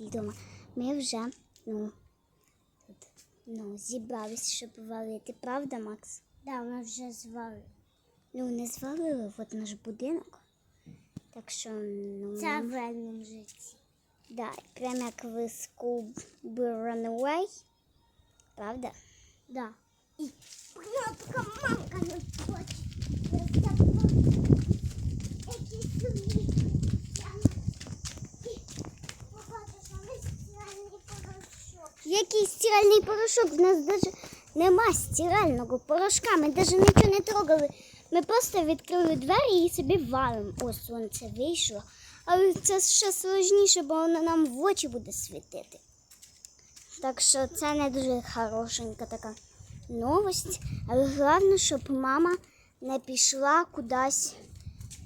Вдома. Ми вже ну, тут, ну, зібрались, щоб валити, правда, Макс? Да, ми вже звали. Ну, не звалили, от наш будинок. Так що, ну, Це в реальному житті. да, прямо як в Runaway. Правда? Да. І кнопка мамка не хоче. Якісь сумні. Побачиш, а ми стиральний Який стиральний порошок? В нас навіть нема стирального порошка. Ми навіть нічого не трогали. Ми просто відкрили двері і собі валимо. О, сонце вийшло. Але це ще сложніше, бо воно нам в очі буде світити. Так що це не дуже хорошенька така новость. Але головне, щоб мама не пішла кудись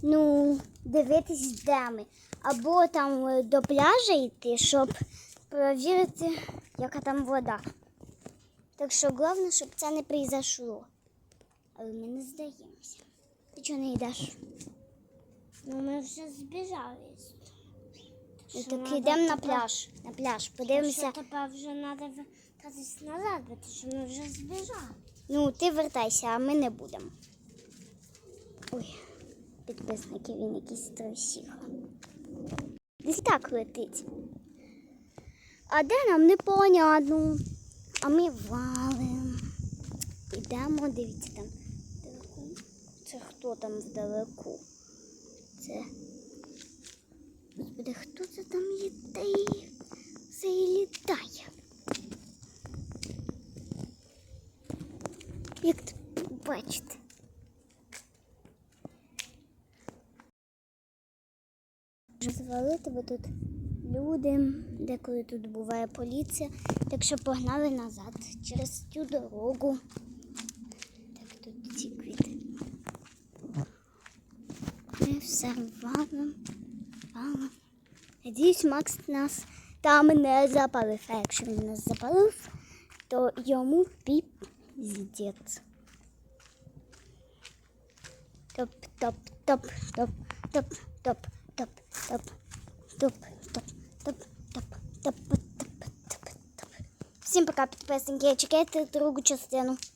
ну, дивитись, де ми. Або там е, до пляжа йти, щоб перевірити, яка там вода. Так що головне, щоб це не произошло. Але ми не здаємося. Ти чого не йдеш? Ну, ми вже збіжали. Ну, Що так йдемо на пляж. На пляж. Що Подивимося. тепер вже треба вертатись назад, бо що ми вже збіжали. Ну, ти вертайся, а ми не будемо. Ой, підписники, він якийсь трусіха. Десь так летить. А де нам непонятно. А ми валим. Ідемо, дивіться там. Це хто там вдалеку? Це. Господи, хто це там літає? Це і літає. Як це бачите? Може звалити, бо тут люди, деколи тут буває поліція, так що погнали назад через цю дорогу. Так, тут ці квіти. Ми все валимо. Надіюсь, Макс нас там не запалив. А якщо він нас запалив, то йому піздець. Топ, топ, топ, топ, топ, топ, топ, топ, топ, топ, топ, топ. Всім пока, підписники. Чекайте другу частину.